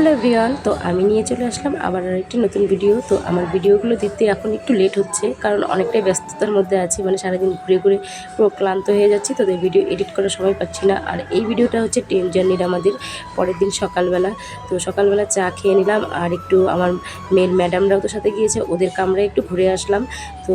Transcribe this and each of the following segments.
Hello everyone, তো আমি নিয়ে চলে আসলাম আবার আরেকটি নতুন ভিডিও। তো আমার ভিডিওগুলো দিতে এখন একটু লেট হচ্ছে, কারণ অনেকটাই ব্যস্ততার মধ্যে আছি মানে সারাদিন ঘুরে ঘুরে পুরো ক্লান্ত হয়ে যাচ্ছি, তো ভিডিও এডিট করার সময় পাচ্ছি না। আর এই ভিডিওটা হচ্ছে ট্রেন জার্নির আমাদের পরের দিন সকালবেলা। তো সকালবেলা চা খেয়ে নিলাম, আর একটু আমার মেয়ের ম্যাডামরাও তো সাথে গিয়েছে, ওদের কামরায় একটু ঘুরে আসলাম। তো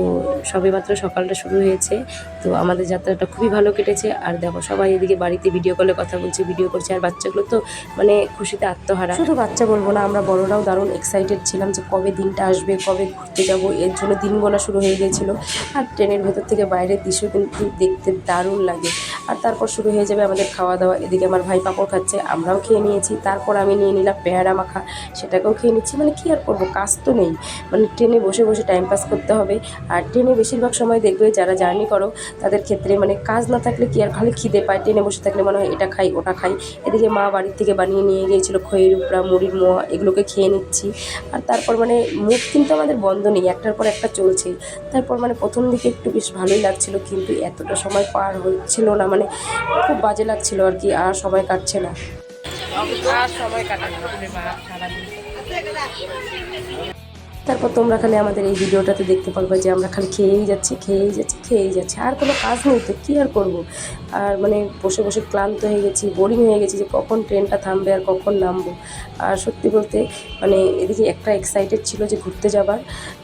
সবে মাত্র সকালটা শুরু হয়েছে, তো আমাদের যাত্রাটা খুবই ভালো কেটেছে। আর দেখো, সবাই এদিকে বাড়িতে ভিডিও কলে কথা বলছে ভিডিও করছে, আর বাচ্চাগুলো তো মানে খুশিতে আত্মহারা। শুধু বাচ্চা বলব না, আমরা বড়রাও দারুণ এক্সাইটেড ছিলাম যে কবে দিনটা আসবে, কবে ঘুরতে যাব, এর জন্য দিন গোনা শুরু হয়ে গিয়েছিল। আর ট্রেনের ভেতর থেকে বাইরের দৃশ্য কিন্তু দেখতে দারুণ লাগে। আর তারপর শুরু হয়ে যাবে আমাদের খাওয়া দাওয়া এদিকে আমার ভাই পাপড় খাচ্ছে, আমরাও খেয়ে নিয়েছি। তারপর আমি নিয়ে নিলাম পেয়ারা মাখা, সেটাকেও খেয়ে নিচ্ছি। মানে কী আর করব? কাজ তো নেই। মানে ট্রেনে বসে বসে টাইম পাস করতে হবে। আর ট্রেনে বেশিরভাগ সময় দেখবে যারা জার্নি করো, তাদের ক্ষেত্রে মানে কাজ না থাকলে কি আর খালি খিদে পায়? ট্রেনে বসে থাকলে মনে হয় এটা খাই, ওটা খাই। এদিকে মা বাড়ির থেকে বানিয়ে নিয়ে গিয়েছিল খইয়ের উপরা মুড়ির মোয়া, এগুলোকে খেয়ে নিচ্ছি। আর তারপর মানে মুখ কিন্তু আমাদের বন্ধ নেই, একটার পর একটা চলছেই তারপর মানে প্রথম দিকে একটু বেশ ভালোই লাগছিল, কিন্তু এতটা সময় পার হচ্ছিল না। মানে খুব বাজে লাগছিল আর কি আর সময় কাটছে না। আর সময় কাটানো না তারপর তোমরা খালি আমাদের এই ভিডিওটাতে দেখতে পারবে যে আমরা খালি খেয়েই যাচ্ছি খেয়েই যাচ্ছি খেয়েই যাচ্ছি। আর কোনো কাজ নেই তো কী আর করব? আর মানে বসে বসে ক্লান্ত হয়ে গেছি বোরিং হয়ে গেছি যে কখন ট্রেনটা থামবে আর কখন নামবো। আর সত্যি বলতে মানে এদিকে একটা এক্সাইটেড ছিল যে ঘুরতে যাবার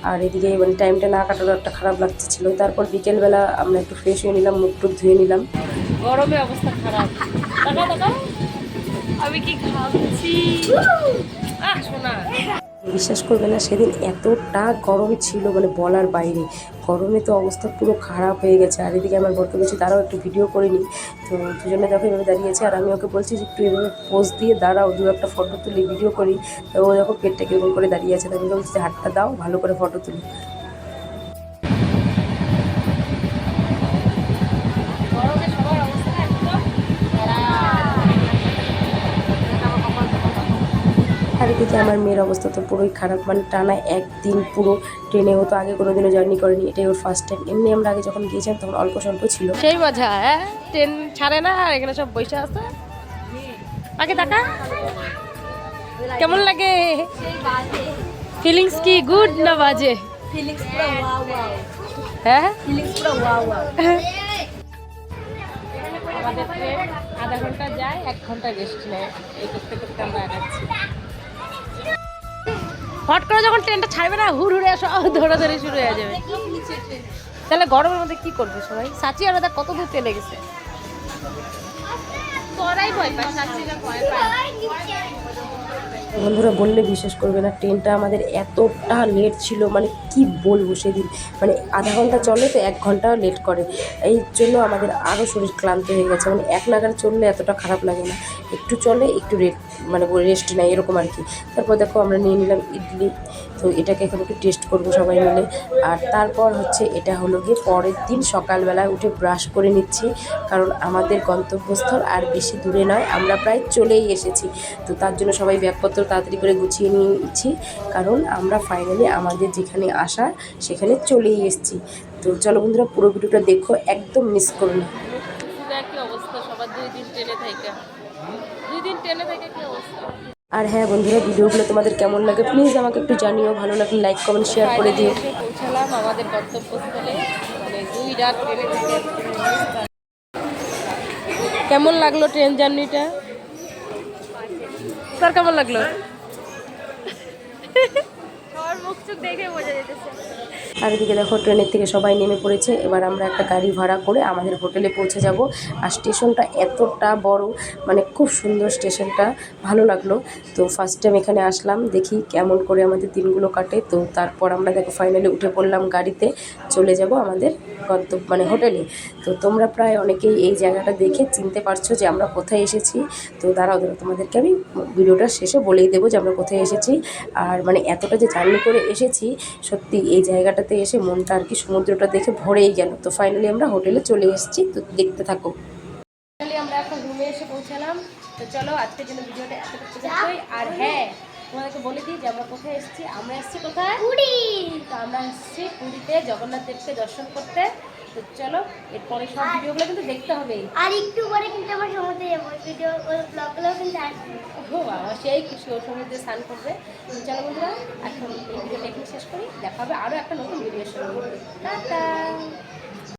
আর এদিকে মানে টাইমটা না কাটানো একটা খারাপ লাগতে ছিল তারপর বিকেলবেলা আমরা একটু ফ্রেশ হয়ে নিলাম মুখ টুক ধুয়ে নিলাম। গরমে অবস্থা খারাপ। আমি কি খাচ্ছি বিশ্বাস করবে না, সেদিন এতটা গরম ছিল মানে বলার বাইরে। গরমে তো অবস্থা পুরো খারাপ হয়ে গেছে। আর এদিকে আমার বলতে বলছি তারাও একটু ভিডিও করে নিই তো দুজনে দেখো এভাবে দাঁড়িয়েছে আর আমি ওকে বলছি যে, একটু এভাবে পোজ দিয়ে দাঁড়াও, দু একটা ফটো তুলি ভিডিও করি। তো ও দেখো পেটটা কেমন করে দাঁড়িয়ে আছে। তাকে বলছি হাতটা দাও, ভালো করে ফটো তুলি। আর এদিকে আমার মেয়ের অবস্থা তো পুরোই খারাপ মানে টানা একদিন পুরো ট্রেনে ও তো আগে কোনোদিনও জার্নি করেনি এটাই ওর ফার্স্ট টাইম এমনি আমরা আগে যখন গিয়েছিলাম তখন অল্প স্বল্প ছিল। সেই মজা হ্যাঁ? ট্রেন ছাড়ে না আর এখানে সব বসে আছে। আগে টাকা কেমন লাগে? ফিলিংস কি? গুড না বাজে? হ্যাঁ? আমাদের ট্রেন আধা ঘণ্টা যায় এক ঘণ্টা রেস্ট নেয়। এই করতে করতে আমরা আগাচ্ছি। হট করে যখন ট্রেনটা ছাড়বে না হুড় হুড়ে সব ধরাধরি শুরু হয়ে যাবে। তাহলে গরমের মধ্যে কি করবে সবাই? সাচি আর কত দূর চলে গেছে? বন্ধুরা বললে বিশ্বাস করবে না ট্রেনটা আমাদের এতটা লেট ছিল মানে কি বলব সেদিন? মানে আধা ঘণ্টা চলে তো এক ঘন্টাও লেট করে। এই জন্য আমাদের আরও শরীর ক্লান্ত হয়ে গেছে মানে এক নাগারে চললে এতটা খারাপ লাগে না। একটু চলে একটু রেট মানে রেস্ট নেয় এরকম আর কি। তারপর দেখো আমরা নিয়ে নিলাম ইডলি। তো এটাকে এখন একটু টেস্ট করব সবাই মিলে। আর তারপর হচ্ছে এটা হলো গিয়ে পরের দিন সকালবেলায় উঠে ব্রাশ করে নিচ্ছি। কারণ আমাদের গন্তব্যস্থল আর বেশি দূরে নয়, আমরা প্রায় চলেই এসেছি। তো তার জন্য সবাই ব্যাগপত্র তাড়াতাড়ি করে গুছিয়ে নিয়েছি। কারণ আমরা ফাইনালি আমাদের যেখানে আসা সেখানে চলেই এসেছি। তো চলো বন্ধুরা পুরো ভিডিওটা দেখো, একদম মিস করো না শুধু একই অবস্থা সবার দুই দিন ট্রেনে থাকে। দুই দিন ট্রেনে থাকে কি অবস্থা? আর হ্যাঁ বন্ধুরা ভিডিওগুলো তোমাদের কেমন লাগে প্লিজ আমাকে একটু জানিও ভালো লাগলে লাইক কমেন্ট শেয়ার করে দিও। পৌঁছালাম আমাদের গন্তব্যস্থলে মানে দুই রাত ট্রেনে থেকে কেমন লাগল ট্রেন জার্নিটা? তোর কেমন লাগল? আর এদিকে দেখো ট্রেনের থেকে সবাই নেমে পড়েছে। এবার আমরা একটা গাড়ি ভাড়া করে আমাদের হোটেলে পৌঁছে যাব। আর স্টেশনটা এতটা বড় মানে খুব সুন্দর স্টেশনটা, ভালো লাগল। তো ফার্স্ট টাইম এখানে আসলাম, দেখি কেমন করে আমাদের দিনগুলো কাটে। তো তারপর আমরা দেখো ফাইনালি উঠে পড়লাম গাড়িতে, চলে যাব আমাদের গন্তব্য মানে হোটেলে। তো তোমরা প্রায় অনেকেই এই জায়গাটা দেখে চিনতে পারছ যে আমরা কোথায় এসেছি। তো দাঁড়াও দাঁড়াও, তোমাদেরকে আমি ভিডিওটা শেষে বলেই দেবো যে আমরা কোথায় এসেছি। আর মানে এতটা যে জার্নি করে এসেছি সত্যি এই জায়গাটাতে এসে মনটা আর কি সমুদ্রটা দেখে ভরেই গেল। তো ফাইনালি আমরা হোটেলে চলে এসেছি তো দেখতে থাকো। ফাইনালি আমরা এখন রুমে এসে পৌঁছালাম। তো চলো আজকের জন্য ভিডিওটা আর হ্যাঁ তোমাদেরকে বলে দিই যে আমরা কোথায় এসেছি? আমরা এসেছি কোথায়? পুরী। তো আমরা এসেছি পুরীতে জগন্নাথ দেবকে দর্শন করতে। তো চলো এরপরে সব ভিডিওগুলো কিন্তু দেখতে হবে। আর একটু পরে কিন্তু আমার সমুদ্রে যাব ভিডিও ওই ব্লগগুলো কিন্তু আসবে। ও বাবা সেই খুশি ও সমুদ্রে স্নান করবে। চলো বন্ধুরা এখন এই ভিডিওটা এখানে শেষ করি। দেখা হবে আরও একটা নতুন ভিডিও শুরু টাটা!